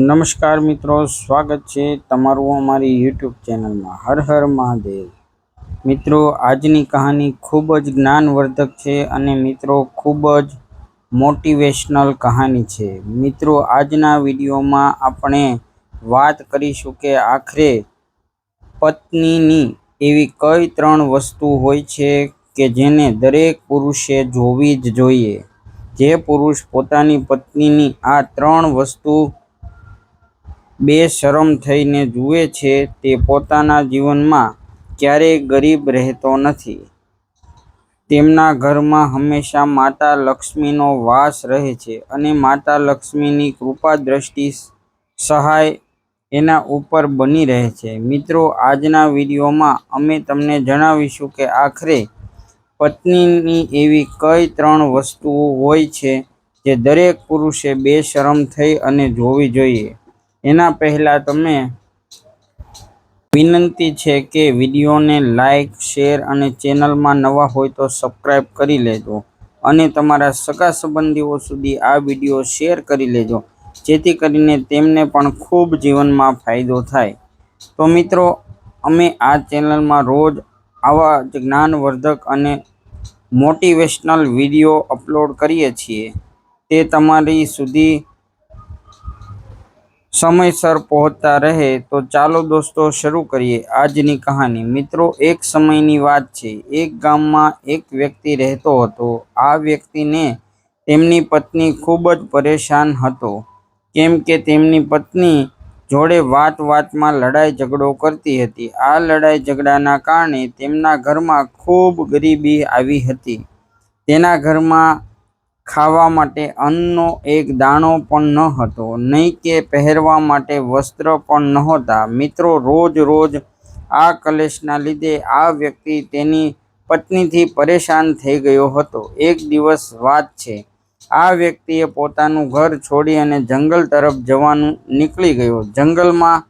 નમસ્કાર મિત્રો, સ્વાગત છે તમારું અમારી યુટ્યુબ ચેનલમાં. હર હર મહાદેવ. મિત્રો, આજની કહાની ખૂબ જ જ્ઞાનવર્ધક છે અને મિત્રો, ખૂબ જ મોટિવેશનલ કહાની છે. મિત્રો, આજના વિડીયોમાં આપણે વાત કરીશું કે આખરે પત્નીની એવી કઈ ત્રણ વસ્તુ હોય છે કે જેને દરેક પુરુષે જોવી જ જોઈએ. જે પુરુષ પોતાની પત્નીની આ ત્રણ વસ્તુ બેશરમ થઈને જુએ છે તે પોતાના જીવનમાં ક્યારેય ગરીબ રહેતો નથી. તેમના ઘરમાં હંમેશા માતા લક્ષ્મીનો વાસ રહે છે અને માતા લક્ષ્મીની કૃપા દ્રષ્ટિ સહાય એના ઉપર બની રહે છે. મિત્રો, આજના વિડીયોમાં અમે તમને જણાવીશું કે આખરે પત્નીની એવી કઈ ત્રણ વસ્તુઓ હોય છે જે દરેક પુરુષે બેશરમ થઈ અને જોવી જોઈએ. એના પહેલાં તમે વિનંતી છે કે વિડીયોને લાઈક, શેર અને ચેનલમાં નવા હોય તો સબસ્ક્રાઈબ કરી લેજો. અને તમારા સગા સંબંધીઓ સુધી આ વીડિયો શેર કરી લેજો, જેથી કરીને તેમને પણ ખૂબ જીવનમાં ફાયદો થાય. તો મિત્રો, અમે આ ચેનલમાં રોજ આવા જ્ઞાનવર્ધક અને મોટિવેશનલ વીડિયો અપલોડ કરીએ છીએ. તે તમારી સુધી સમયસર પહોંચતા રહે તો ચાલો દોસ્તો શરૂ કરીએ આજની કહાની. મિત્રો, એક સમયની વાત છે. એક ગામમાં એક વ્યક્તિ રહેતો હતો. આ વ્યક્તિને તેમની પત્ની ખૂબ જ પરેશાન હતો. કેમ કે તેમની પત્ની જોડે વાત વાતમાં લડાઈ ઝઘડો કરતી હતી. આ લડાઈ ઝઘડાના કારણે તેમના ઘરમાં ખૂબ ગરીબી આવી હતી. તેના ઘરમાં ખાવા માટે અન્નનો એક દાણો પણ ન હતો, નહીં કે પહેરવા માટે વસ્ત્ર પણ નહોતા. મિત્રો, રોજ રોજ આ કલેશના લીધે આ વ્યક્તિ તેની પત્નીથી પરેશાન થઈ ગયો હતો. એક દિવસ વાત છે, આ વ્યક્તિએ પોતાનું ઘર છોડી અને જંગલ તરફ જવાનું નીકળી ગયો. જંગલમાં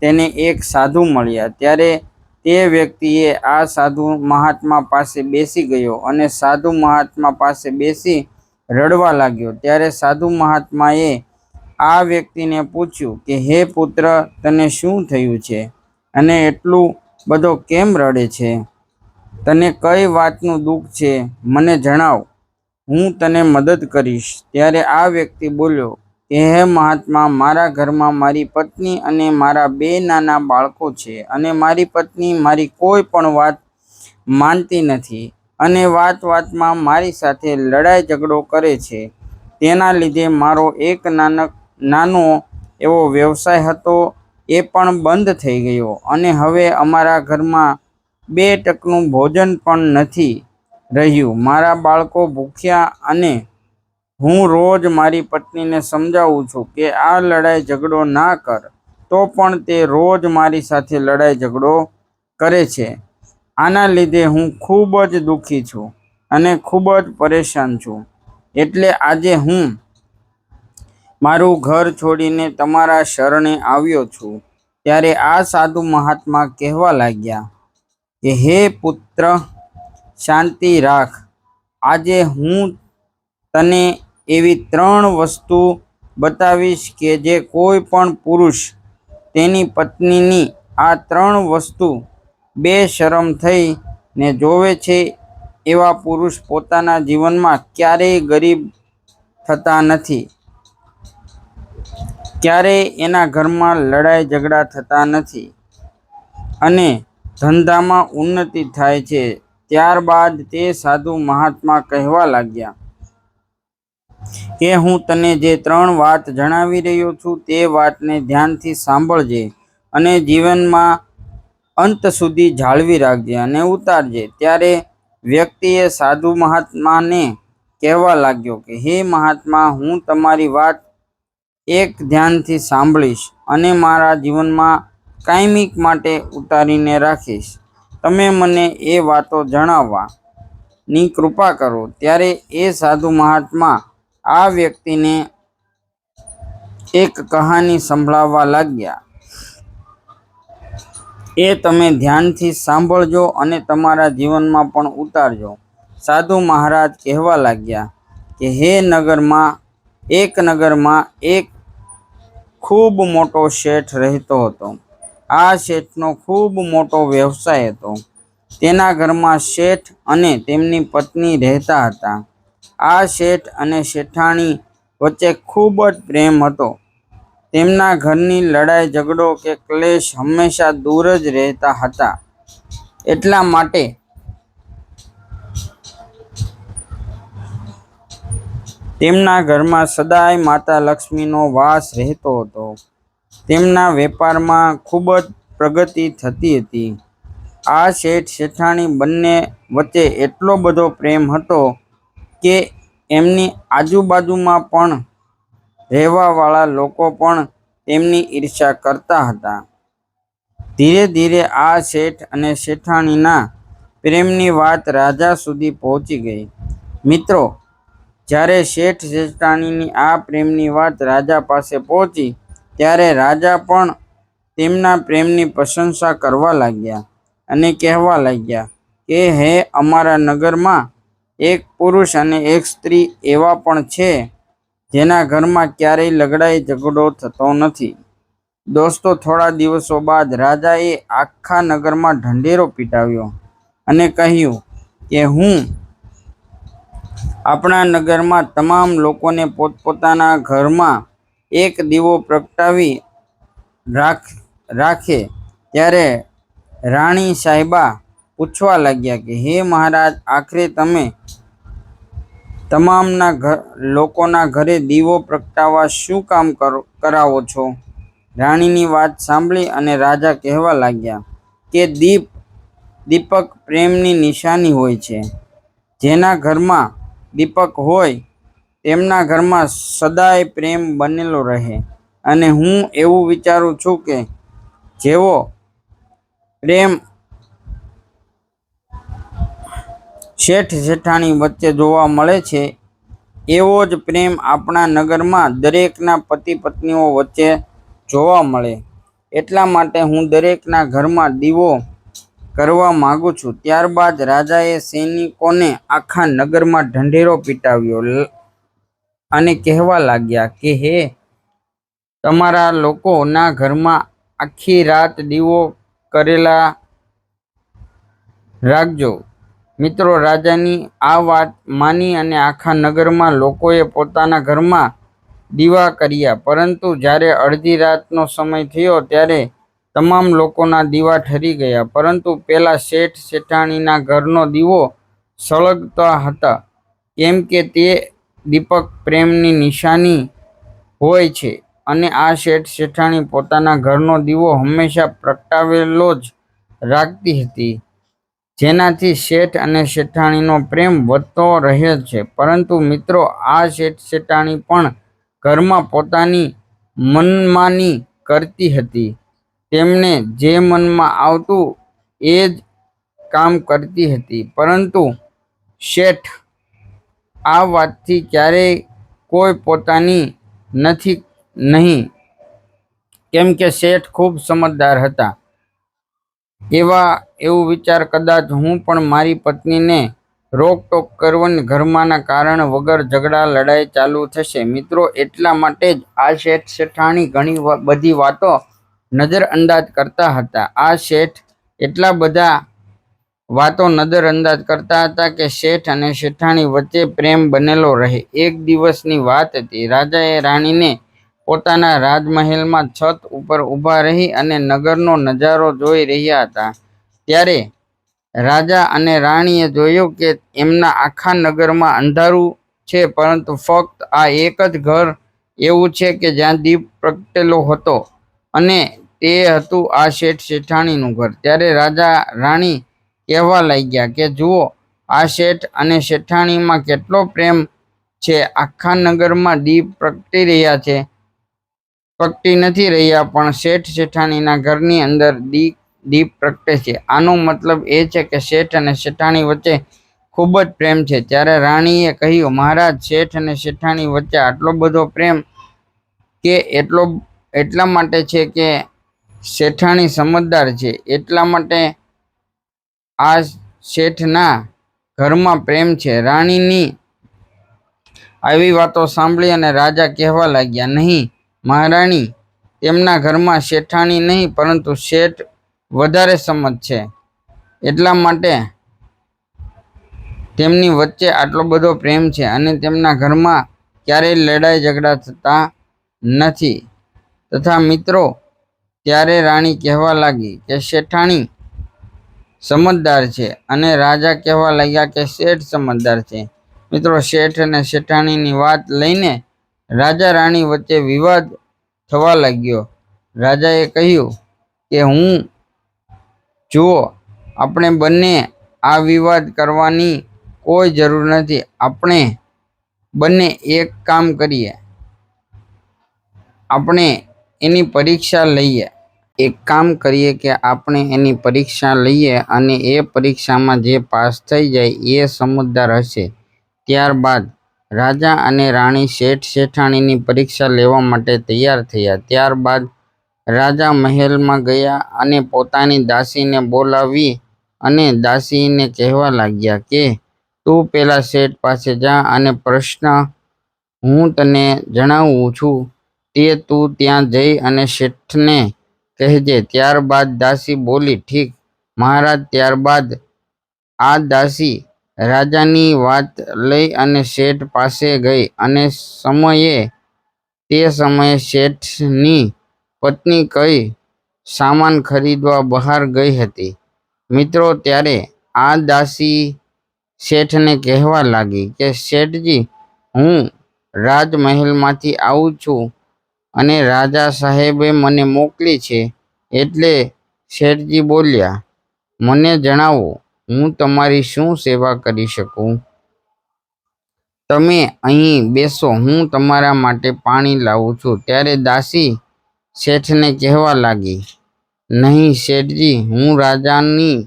તેને એક સાધુ મળ્યા. ત્યારે તે વ્યક્તિએ આ સાધુ મહાત્મા પાસે બેસી ગયો અને સાધુ મહાત્મા પાસે બેસી રડવા લાગ્યો. ત્યારે સાધુ મહાત્માએ આ વ્યક્તિને પૂછ્યું કે, હે પુત્ર, તને શું થયું છે? અને એટલું બધો કેમ રડે છે? તને કઈ વાતનું દુઃખ છે? મને જણાવ. હું તને મદદ કરીશ. ત્યારે આ વ્યક્તિ બોલ્યો કે, હે મહાત્મા, મારા ઘરમાં મારી પત્ની અને મારા બે નાના બાળકો છે અને મારી પત્ની મારી કોઈ પણ વાત માનતી નથી. અને વાત વાતમાં મારી સાથે લડાઈ ઝઘડો કરે છે. તેના લીધે મારો એક નાનક, નાનો એવો વ્યવસાય હતો, એ પણ બંધ થઈ ગયો અને હવે અમારા ઘરમાં બે ટકનું ભોજન પણ નથી રહ્યું. મારા બાળકો ભૂખ્યા અને હું રોજ મારી પત્નીને સમજાવું છું કે આ લડાઈ ઝઘડો ના કર, તો પણ તે રોજ મારી સાથે લડાઈ ઝઘડો કરે છે. આના લીધે હું ખૂબ જ દુઃખી છું અને ખૂબ જ પરેશાન છું. એટલે આજે હું મારું ઘર છોડીને તમારા શરણે આવ્યો છું. ત્યારે આ સાધુ મહાત્મા કહેવા લાગ્યા કે, હે પુત્ર, શાંતિ રાખ. આજે હું તને એવી ત્રણ વસ્તુ બતાવીશ કે જે કોઈ પણ પુરુષ તેની પત્નીની આ ત્રણ વસ્તુ બેશરમ થઈને જોવે છે એવા પુરુષ પોતાના જીવનમાં ક્યારેય ગરીબ થતા નથી. ક્યારેય એના ઘરમાં લડાઈ ઝઘડા થતા નથી અને ધંધામાં ઉન્નતિ થાય છે. ત્યારબાદ તે સાધુ મહાત્મા કહેવા લાગ્યા કે હું તને જે ત્રણ વાત જણાવી રહ્યો છું તે વાતને ધ્યાનથી સાંભળજે અને જીવનમાં અંત સુધી જાળવી રાખજે અને ઉતારજે. ત્યારે વ્યક્તિએ સાધુ મહાત્માને કહેવા લાગ્યો કે, હે મહાત્મા, હું તમારી વાત એક ધ્યાનથી સાંભળીશ અને મારા જીવનમાં કાયમિક માટે ઉતારીને રાખીશ. તમે મને એ વાતો જણાવવાની કૃપા કરો. ત્યારે એ સાધુ મહાત્મા આ વ્યક્તિને એક કહાની સંભળાવવા લાગ્યા. એ તમે ધ્યાનથી સાંભળજો અને તમારા જીવનમાં પણ ઉતારજો. સાધુ મહારાજ કહેવા લાગ્યા કે, હે નગરમાં, એક નગરમાં એક ખૂબ મોટો શેઠ રહેતો હતો. આ શેઠનો ખૂબ મોટો વ્યવસાય હતો. તેના ઘરમાં શેઠ અને તેમની પત્ની રહેતા હતા. આ શેઠ અને શેઠાણી વચ્ચે ખૂબ જ પ્રેમ હતો. તેમના ઘરની લડાઈ, ઝઘડો કે ક્લેશ હંમેશા દૂર જ રહેતા હતા. એટલા માટે તેમના ઘરમાં સદાય માતા લક્ષ્મીનો વાસ રહેતો હતો. તેમના વેપારમાં ખૂબ જ પ્રગતિ થતી હતી. આ શેઠ શેઠાણી બંને વચ્ચે એટલો બધો પ્રેમ હતો કે એમની આજુબાજુમાં પણ રહેવાવાળા લોકો પણ તેમની ઈર્ષા કરતા હતા. ધીરે ધીરે આ શેઠ અને શેઠાણીના પ્રેમની વાત રાજા સુધી પહોંચી ગઈ. મિત્રો, જ્યારે શેઠ શેઠાણીની આ પ્રેમની વાત રાજા પાસે પહોંચી, ત્યારે રાજા પણ તેમના પ્રેમની પ્રશંસા કરવા લાગ્યા અને કહેવા લાગ્યા કે, હે અમારા નગરમાં એક પુરુષ અને એક સ્ત્રી એવા પણ છે. જેના ઘરમાં ક્યારેય લગડાઈ ઝઘડો થતો નથી. દોસ્તો, થોડા દિવસો બાદ રાજાએ આખા નગરમાં ઢંઢેરો પીટાવ્યો અને કહ્યું કે હું આપણા નગરમાં તમામ લોકોને પોતપોતાના ઘરમાં એક દીવો પ્રગટાવી રાખ, રાખે ત્યારે રાણી સાહેબા પૂછવા લાગ્યા કે, હે મહારાજ, આખરે તમે તમામના ઘર લોકોના ઘરે દીવો પ્રગટાવવા શું કામ કરાવો છો? રાણીની વાત સાંભળી અને રાજા કહેવા લાગ્યા કે દીપ, દીપક પ્રેમની નિશાની હોય છે. જેના ઘરમાં દીપક હોય, તેમના ઘરમાં સદાય પ્રેમ બનેલો રહે. અને હું એવું વિચારું છું કે જેવો પ્રેમ શેઠ શેઠાણી વચ્ચે જોવા મળે છે, એવો જ પ્રેમ આપણા નગરમાં દરેકના પતિ પત્નીઓ વચ્ચે જોવા મળે. એટલા માટે હું દરેકના ઘરમાં દીવો કરવા માગું છું. ત્યારબાદ રાજાએ સૈનિકોને આખા નગરમાં ઢંઢેરો પીટાવ્યો અને કહેવા લાગ્યા કે, હે, તમારા લોકોના ઘરમાં આખી રાત દીવો કરેલા રાખજો. મિત્રો, રાજાની આ વાત માની અને આખા નગરમાં લોકોએ પોતાના ઘરમાં દીવા કર્યા. પરંતુ જ્યારે અડધી રાતનો સમય થયો ત્યારે તમામ લોકોના દીવા ઠરી ગયા. પરંતુ પેલા શેઠ શેઠાણીના ઘરનો દીવો સળગતા હતા. કેમ કે તે દીપક પ્રેમની નિશાની હોય છે અને આ શેઠ શેઠાણી પોતાના ઘરનો દીવો હંમેશા પ્રગટાવેલો જ રાખતી હતી. જેનાથી શેઠ અને શેઠાણીનો પ્રેમ વધતો રહે છે. પરંતુ મિત્રો, આ શેઠ શેઠાણી પણ ઘરમાં પોતાની મનમાની કરતી હતી. તેમને જે મનમાં આવતું એ જ કામ કરતી હતી. પરંતુ શેઠ આ વાતથી ક્યારેય કોઈ પોતાની નથી, નહીં. કેમ કે શેઠ ખૂબ સમજદાર હતા. એવા એવું વિચાર કદાચ હું પણ મારી પત્નીને રોકટોક કરવાની ઘરમાંના કારણ વગર ઝઘડા, લડાઈ ચાલુ થશે. મિત્રો, એટલા માટે જ આ શેઠ શેઠાણી ઘણી બધી વાતો નજરઅંદાજ કરતા હતા. આ શેઠ એટલા બધા વાતો નજરઅંદાજ કરતા હતા કે શેઠ અને શેઠાણી વચ્ચે પ્રેમ બનેલો રહે. એક દિવસની વાત હતી. રાજાએ રાણીને પોતાના રાજમહેલમાં છત ઉપર ઊભા રહી અને નગરનો નજારો જોઈ રહ્યા હતા. ત્યારે રાજા અને રાણીએ જોયું કે એમના આખા નગરમાં અંધારું છે, પરંતુ ફક્ત આ એક જ ઘર એવું છે કે જ્યાં દીપ પ્રગટેલો હતો અને તે હતું આ શેઠ શેઠાણીનું ઘર. ત્યારે રાજા, રાણી કહેવા લાગ્યા કે, જુઓ, આ શેઠ અને શેઠાણીમાં કેટલો પ્રેમ છે. આખા નગરમાં દીપ પ્રગટી રહ્યા છે. પ્રગટી નથી રહ્યા, પણ શેઠ શેઠાણીના ઘરની અંદર દીપ દીપ પ્રગટે છે. આનો મતલબ એ છે કે શેઠ અને શેઠાણી વચ્ચે ખૂબ જ પ્રેમ છે. ત્યારે રાણીએ કહ્યું, મહારાજ, શેઠ અને શેઠાણી વચ્ચે આટલો બધો પ્રેમ કે એટલો, એટલા માટે છે કે શેઠાણી સમજદાર છે. એટલા માટે આ શેઠના ઘરમાં પ્રેમ છે. રાણીની આવી વાતો સાંભળી અને રાજા કહેવા લાગ્યા, નહીં મહારાણી તેમના ઘરમાં શેઠાણી નહીં, પરંતુ શેઠ વધારે સમજ છે. એટલા માટે તેમની વચ્ચે આટલો બધો પ્રેમ છે અને તેમના ઘરમાં ક્યારેય લડાઈ ઝઘડા થતા નથી. તથા મિત્રો, ત્યારે રાણી કહેવા લાગી કે શેઠાણી સમજદાર છે અને રાજા કહેવા લાગ્યા કે શેઠ સમજદાર છે. મિત્રો, શેઠ અને શેઠાણીની વાત લઈને રાજા રાણી વચ્ચે વિવાદ થવા લાગ્યો. રાજાએ કહ્યું કે, હું, જુઓ, આપણે બંને આ વિવાદ કરવાની કોઈ જરૂર નથી. આપણે બંને એક કામ કરીએ. આપણે એની પરીક્ષા લઈએ. એક કામ કરીએ કે આપણે એની પરીક્ષા લઈએ અને એ પરીક્ષામાં જે પાસ થઈ જાય એ સમજદાર હશે. ત્યારબાદ રાજા અને રાણી શેઠ શેઠાણીની પરીક્ષા લેવા માટે તૈયાર થયા. ત્યારબાદ રાજા મહેલમાં ગયા અને પોતાની દાસીને બોલાવી અને દાસીને કહેવા લાગ્યા કે, તું પેલા શેઠ પાસે જા અને પ્રશ્ન હું તને જણાવું છું. તે તું ત્યાં જઈ અને શેઠને કહેજે. ત્યારબાદ દાસી બોલી, ઠીક, મહારાજ, ત્યારબાદ આ દાસી રાજાની વાત લઈ અને શેઠ પાસે ગઈ અને સમયે, તે સમયે શેઠની પત્ની કઈ સામાન ખરીદવા બહાર ગઈ હતી. મિત્રો, ત્યારે આ દાસી શેઠને કહેવા લાગી કે, શેઠજી, હું રાજમહેલમાંથી આવું છું અને રાજા સાહેબે મને મોકલી છે. એટલે શેઠજી બોલ્યા, મને જણાવો હું તમારી શું સેવા કરી શકું? તમે અહીં બેસો, હું તમારા માટે પાણી લાવું છું. ત્યારે દાસી શેઠને કહેવા લાગી, નહીં શેઠજી, હું રાજાની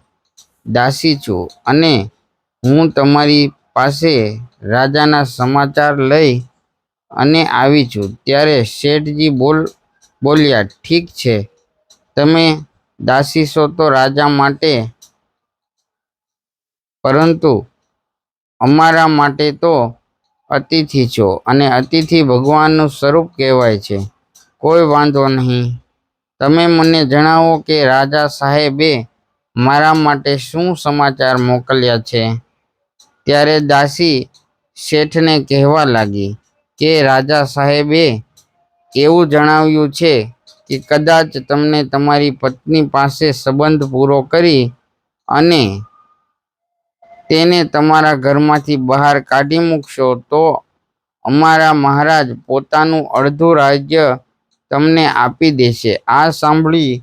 દાસી છું અને હું તમારી પાસે રાજાના સમાચાર લઈ અને આવી છું. ત્યારે શેઠજી બોલ, બોલ્યા, ઠીક છે, તમે દાસી છો તો રાજા માટે પરંતુ અમારા માટે તો અતિથિ છો અને અતિથિ ભગવાનનું સ્વરૂપ કહેવાય છે. કોઈ વાંધો નહીં. તમે મને જણાવો કે રાજા સાહેબે મારા માટે શું સમાચાર મોકલ્યા છે? ત્યારે દાસી શેઠને કહેવા લાગી કે રાજા સાહેબે એવું જણાવ્યું છે કે કદાચ તમને તમારી પત્ની પાસે સંબંધ પૂરો કરી અને તેને તમારા ઘરમાંથી બહાર કાઢી મૂકશો તો અમારા મહારાજ પોતાનું અડધું રાજ્ય તમને આપી દેશે. આ સાંભળી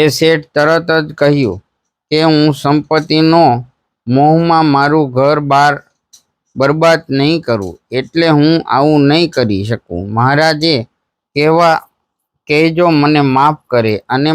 એ શેઠ તરત જ કહ્યું કે હું સંપત્તિનો મોહમાં મારું ઘર બાર બરબાદ નહીં કરું, એટલે હું આવું નહીં કરી શકું. મહારાજે કહેવા કહેજો, મને માફ કરે અને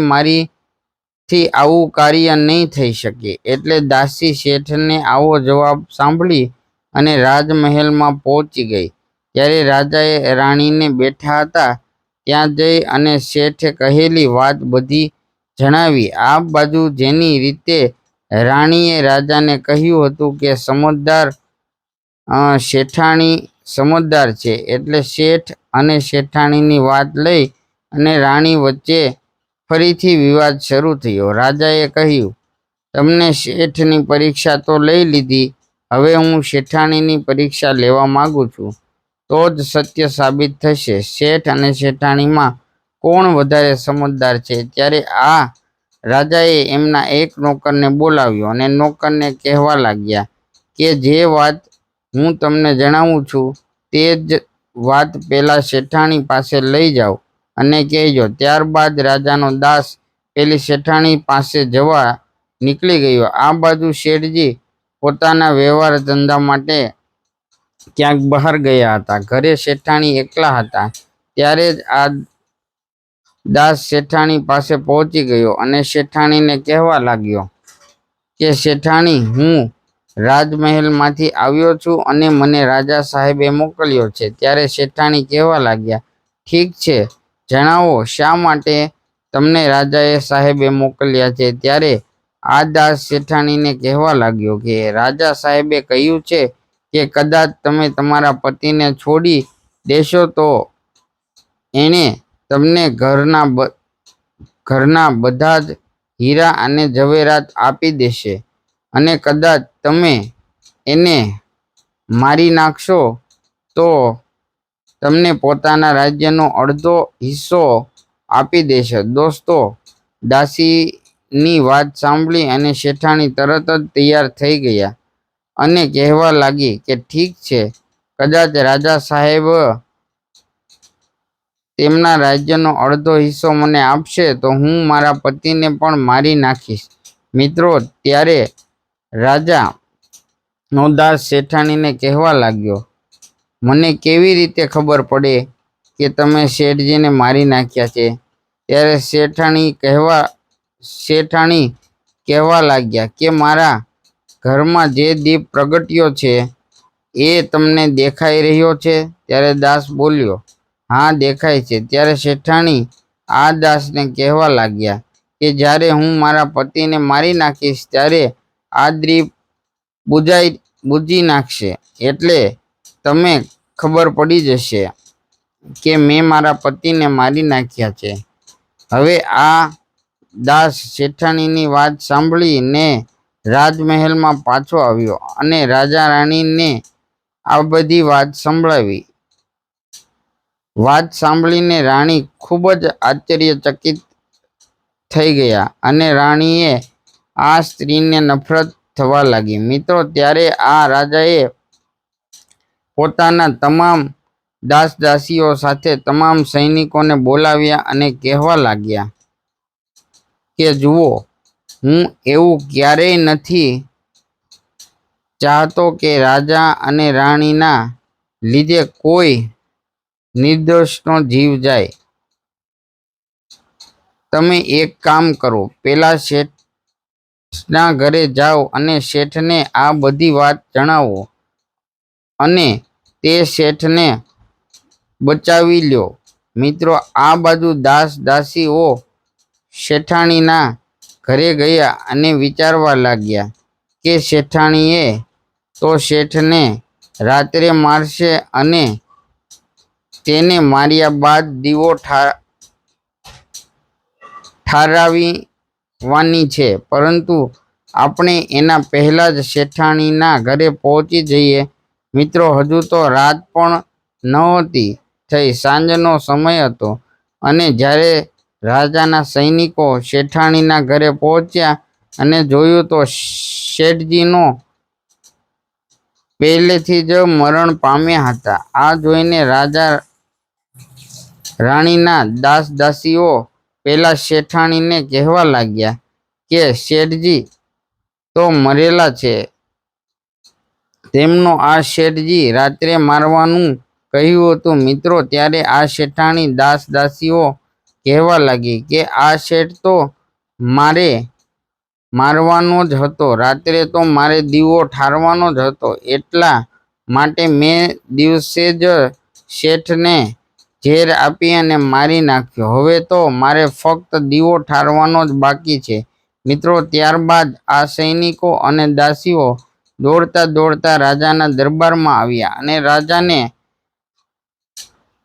મારીથી આવું કાર્ય નહીં થઈ શકે. એટલે દાસી શેઠને આવો જવાબ સાંભળી અને રાજમહેલમાં પહોંચી ગઈ. ત્યારે રાજાએ રાણીને બેઠા હતા. ત્યાં જઈ અને શેઠે કહેલી વાત બધી જણાવી. આ બાજુ જેની રીતે રાણીએ રાજાને કહ્યું હતું કે સમજદાર શેઠાણી સમજદાર છે. એટલે શેઠ અને શેઠાણીની વાત લઈ અને રાણી વચ્ચે ફરીથી વિવાદ શરૂ થયો. રાજાએ કહ્યું, તમને શેઠની પરીક્ષા તો લઈ લીધી. હવે હું શેઠાણીની પરીક્ષા લેવા માંગુ છું. તો જ સત્ય સાબિત થશે. શેઠ અને શેઠાણીમાં કોણ વધારે સમજદાર છે? ત્યારે આ રાજાએ એમના એક નોકરને બોલાવ્યો અને નોકરને કહેવા લાગ્યા કે, જે વાત હું તમને જણાવું છું, તે જ વાત પહેલાં શેઠાણી પાસે લઈ જાઓ. અને કહેજો, ત્યારબાદ રાજાનો દાસ પેલી શેઠાણી પાસે જવા નીકળી ગયો. આ બાજુ શેઠજી પોતાના વ્યવહાર ધંધા માટે ક્યાંક બહાર ગયા હતા. ઘરે શેઠાણી એકલા હતા. ત્યારે જ આ દાસ શેઠાણી પાસે પહોંચી ગયો અને શેઠાણીને કહેવા લાગ્યો કે, શેઠાણી, હું રાજમહેલમાંથી આવ્યો છું અને મને રાજા સાહેબે મોકલ્યો છે. ત્યારે શેઠાણી કહેવા લાગ્યા, ઠીક છે જણાવો, શા માટે તમને રાજાએ સાહેબે મોકલ્યા છે? ત્યારે આ દાસ શેઠાણીને કહેવા લાગ્યો કે, રાજા સાહેબે કહ્યું છે કે, કદાચ તમે તમારા પતિને છોડી દેશો તો એણે તમને ઘરના ઘરના બધા જ હીરા અને ઝવેરાત આપી દેશે. અને કદાચ તમે એને મારી નાખશો તો તમને પોતાના રાજ્યનો અડધો હિસ્સો આપી દેશે. દોસ્તો, દાસીની વાત સાંભળી અને શેઠાણી તરત જ તૈયાર થઈ ગયા અને કહેવા લાગી કે ઠીક છે, કદાચ રાજા સાહેબ તેમના રાજ્યનો અડધો હિસ્સો મને આપશે તો હું મારા પતિને પણ મારી નાખીશ. મિત્રો, ત્યારે રાજા નો દાસ શેઠાણીને કહેવા લાગ્યો મને કેવી રીતે ખબર પડે કે તમે શેઠજીને મારી નાખ્યા છે? ત્યારે શેઠાણી કહેવા શેઠાણી કહેવા લાગ્યા કે મારા ઘરમાં જે દીપ પ્રગટ્યો છે એ તમને દેખાઈ રહ્યો છે? ત્યારે દાસ બોલ્યો, હા, દેખાય છે. ત્યારે શેઠાણી આ દાસને કહેવા લાગ્યા કે જ્યારે હું મારા પતિને મારી નાખીશ, ત્યારે આ દીપ બુજાઈ, બુજી નાખશે. એટલે તમે ખબર પડી જશે કે મેં મારા પતિને મારી નાખ્યા છે. હવે આ દાસ શેઠાણીની વાત સાંભળીને રાજમહેલમાં પાછો આવ્યો અને રાજા રાણીને આ બધી વાત સંભળાવી. વાત સાંભળીને રાણી ખૂબ જ આશ્ચર્યચકિત થઈ ગયા અને રાણીએ આ સ્ત્રીને નફરત થવા લાગી. મિત્રો, ત્યારે આ રાજાએ પોતાના તમામ દાસ દાસીઓ સાથે તમામ સૈનિકોને બોલાવ્યા અને કહેવા લાગ્યા કે, જુઓ, હું એવું ક્યારેય નથી ચાહતો કે રાજા અને રાણીના લીધે કોઈ નિર્દોષનો જીવ જાય. તમે એક કામ કરો, પેલા શેઠના ઘરે જાઓ અને શેઠને આ બધી વાત જણાવો અને તે શેઠને બચાવી લ્યો. મિત્રો, આ બાજુ દાસ દાસીઓ શેઠાણીના ઘરે ગયા અને વિચારવા લાગ્યા કે શેઠાણીએ તો શેઠને રાત્રે મારશે અને તેને માર્યા બાદ દીવો ઠારાવીવાની છે. પરંતુ આપણે એના પહેલા જ શેઠાણીના ઘરે પહોંચી જઈએ મિત્રો, હજુ તો રાત પણ નહોતી થઈ. સાંજનો સમય હતો અને જ્યારે રાજાના સૈનિકો શેઠાણીના ઘરે પહોંચ્યા અને જોયું તો શેઠજીનો પહેલેથી જ મરણ પામ્યા હતા. આ જોઈને રાજા રાણીના દાસ દાસીઓ પેલા શેઠાણીને કહેવા લાગ્યા કે, શેઠજી, તો મરેલા છે. તેમનો આ શેઠજી રાત્રે મારવાનું કહ્યું હતું. મિત્રો, ત્યારે આ શેઠાણી દાસ દાસીઓ કહેવા લાગી કે આ શેઠ તો મારે મારવાનો જ હતો. રાત્રે તો મારે દીવો ઠારવાનો જ હતો. એટલા માટે મેં દિવસે જ શેઠને ઝેર આપી અને મારી નાખ્યો. હવે તો મારે ફક્ત દીવો ઠારવાનો જ બાકી છે. મિત્રો, ત્યારબાદ આ સૈનિકો અને દાસીઓ દોડતા દોડતા રાજાના દરબારમાં આવ્યા અને રાજાને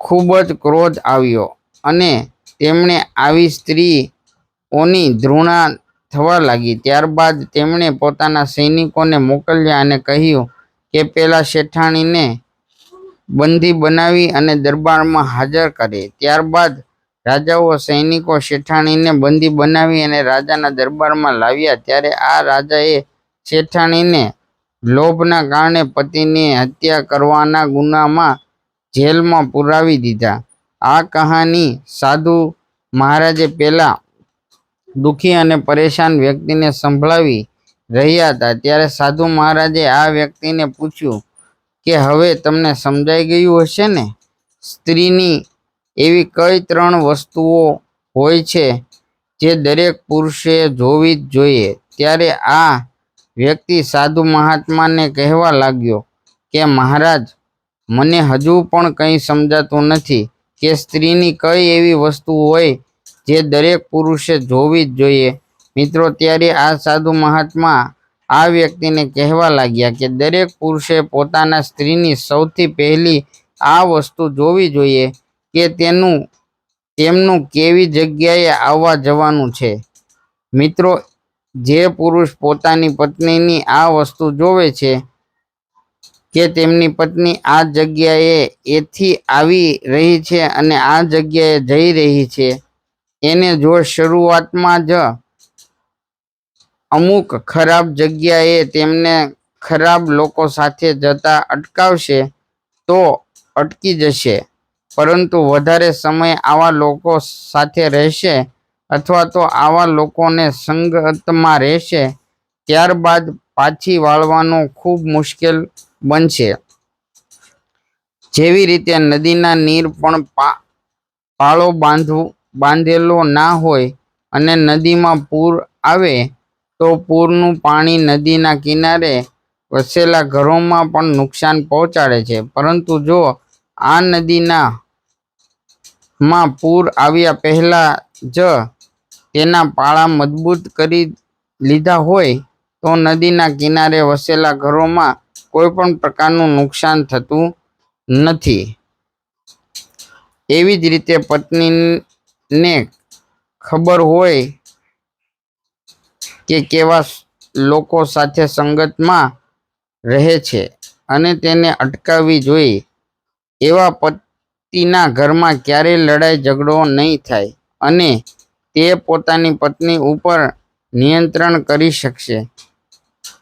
ખૂબ જ ક્રોધ આવ્યો અને તેમણે આવી સ્ત્રીઓની ધૃણા થવા લાગી. ત્યારબાદ તેમણે પોતાના સૈનિકોને મોકલ્યા અને કહ્યું કે પેલા શેઠાણીને બંદી બનાવી અને દરબારમાં હાજર કરે. ત્યારબાદ રાજાઓ સૈનિકો શેઠાણીને બંદી બનાવી અને રાજાના દરબારમાં લાવ્યા. ત્યારે આ રાજાએ શેઠાણીને લોભના કારણે પતિની હત્યા કરવાના ગુનામાં જેલમાં પુરાવી દીધા. આ કહાની સાધુ મહારાજે પહેલા દુઃખી અને પરેશાન વ્યક્તિને સંભળાવી રહ્યા હતા. ત્યારે સાધુ મહારાજે આ વ્યક્તિને પૂછ્યું કે, હવે તમને સમજાઈ ગયું હશે ને? સ્ત્રીની એવી કઈ ત્રણ વસ્તુઓ હોય છે જે દરેક પુરુષે જોવી જ જોઈએ. ત્યારે આ વ્યક્તિ સાધુ મહાત્માને કહેવા લાગ્યો કે, મહારાજ, મને હજુ પણ કંઈ સમજાતું નથી કે સ્ત્રીની કઈ એવી વસ્તુ હોય જે દરેક પુરુષે જોવી જ જોઈએ. મિત્રો, ત્યારે આ સાધુ મહાત્મા આ વ્યક્તિને કહેવા લાગ્યા કે, દરેક પુરુષે પોતાના સ્ત્રીની સૌથી પહેલી આ વસ્તુ જોવી જોઈએ કે તેનું, તેમનું કેવી જગ્યાએ આવવા જવાનું છે. મિત્રો જે પુરુષ પોતાની પત્નીની આ વસ્તુ જોવે છે કે તેમની પત્ની આ જગ્યાએ એથી આવી રહી છે અને આ જગ્યાએ જઈ રહી છે, એને જો શરૂઆતમાં જ અમુક ખરાબ જગ્યાએ તેમને ખરાબ લોકો સાથે જતા અટકાવશે, તો અટકી જશે. પરંતુ વધારે સમય આવા લોકો સાથે રહેશે અથવા તો આવા લોકોને સંગતમાં રહેશે, ત્યારબાદ પાછી વાળવાનું ખૂબ મુશ્કેલ બનશે. જેવી રીતે નદીના નીર પણ પાળો બાંધવું બાંધેલો ના હોય અને નદીમાં પૂર આવે, તો પૂરનું પાણી નદીના કિનારે વસેલા ઘરોમાં પણ નુકસાન પહોંચાડે છે. પરંતુ જો આ નદીના માં પૂર આવ્યા પહેલા જ તેના પાળા મજબૂત કરી લીધા હોય તો નદીના કિનારે વસેલા ઘરોમાં કોઈ પણ પ્રકારનું નુકસાન થતું નથી. એવી જ રીતે પત્નીને ખબર હોય કે કેવા લોકો સાથે સંગતમાં રહે છે અને તેને અટકાવવી જોઈએ. એવા પતિના ઘરમાં ક્યારેય લડાઈ ઝઘડો નહીં થાય અને તે પોતાની પત્ની ઉપર નિયંત્રણ કરી શકશે.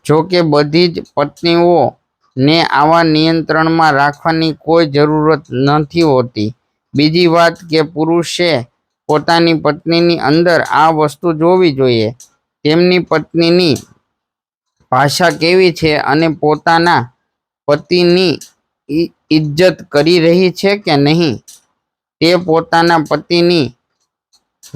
જો કે બધી જ પત્નીઓ ને આવા નિયંત્રણમાં રાખવાની કોઈ જરૂરત નથી હોતી. બીજી વાત કે પુરુષે પોતાની પત્નીની અંદર આ વસ્તુ જોવી જોઈએ. તેમની પત્નીની ભાષા કેવી છે અને પોતાના પતિની ઇજ્જત કરી રહી છે કે નહીં? તે પોતાના પતિની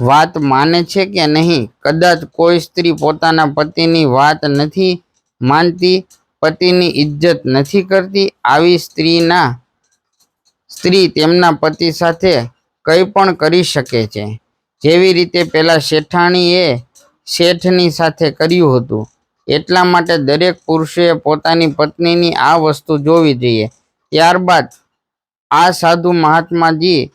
વાત માને છે કે નહીં? કદાચ કોઈ સ્ત્રી પોતાના પતિની વાત નથી માનતી, પતિની ઇજ્જત નથી કરતી, આવી સ્ત્રીના સ્ત્રી તેમના પતિ સાથે કંઈ પણ કરી શકે છે. જેવી રીતે પેલા શેઠાણીએ શેઠની સાથે કર્યું હતું. એટલા માટે દરેક પુરુષે પોતાની પત્નીની આ વસ્તુ જોવી જોઈએ. ત્યારબાદ આ સાધુ મહાત્માજી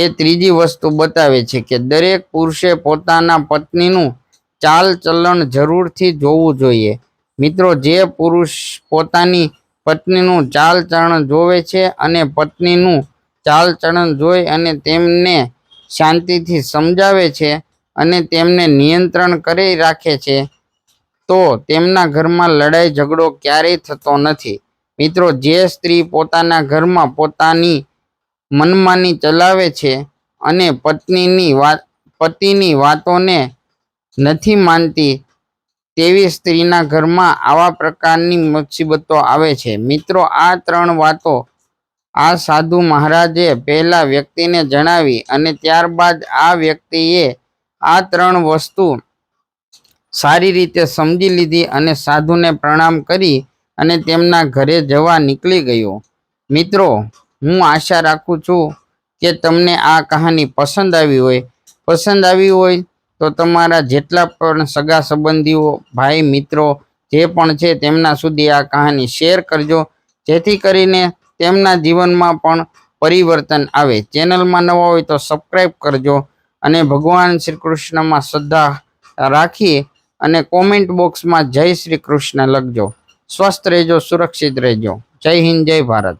એ ત્રીજી વસ્તુ બતાવે છે કે દરેક પુરુષે પોતાના પત્નીનું ચાલચલણ જરૂરથી જોવું જોઈએ. મિત્રો, જે પુરુષ પોતાની પત્નીનું ચાલચલણ જોવે છે અને પત્નીનું ચાલચલણ જોઈ અને તેમને શાંતિથી સમજાવે છે અને તેમને નિયંત્રણ કરી રાખે છે, તો તેમના ઘરમાં લડાઈ ઝઘડો ક્યારેય થતો નથી. મિત્રો, જે સ્ત્રી પોતાના ઘરમાં પોતાની મનમાની ચલાવે છે અને પત્નીની વાત, પતિની વાતોને નથી માનતી તેવી સ્ત્રીના ઘરમાં આવા પ્રકારની મુસીબતો આવે છે. મિત્રો, આ ત્રણ વાતો આ સાધુ મહારાજે પહેલા વ્યક્તિને જણાવી અને ત્યારબાદ આ વ્યક્તિએ આ ત્રણ વસ્તુ સારી રીતે સમજી લીધી અને સાધુને પ્રણામ કરી અને તેમના ઘરે જવા નીકળી ગયો. મિત્રો હું આશા રાખું છું કે તમને આ કહાની પસંદ આવી હોય. પસંદ આવી હોય તો તમારા જેટલા પણ સગા સંબંધીઓ, ભાઈ, મિત્રો જે પણ છે તેમના સુધી આ કહાની શેર કરજો. જેથી કરીને તેમના જીવનમાં પણ પરિવર્તન આવે. ચેનલમાં નવા હોય તો સબસ્ક્રાઈબ કરજો અને ભગવાન શ્રી કૃષ્ણમાં શ્રદ્ધા રાખી અને કોમેન્ટ બોક્સમાં જય શ્રી કૃષ્ણ લખજો. સ્વસ્થ રહેજો, સુરક્ષિત રહેજો. જય હિન્દ, જય ભારત.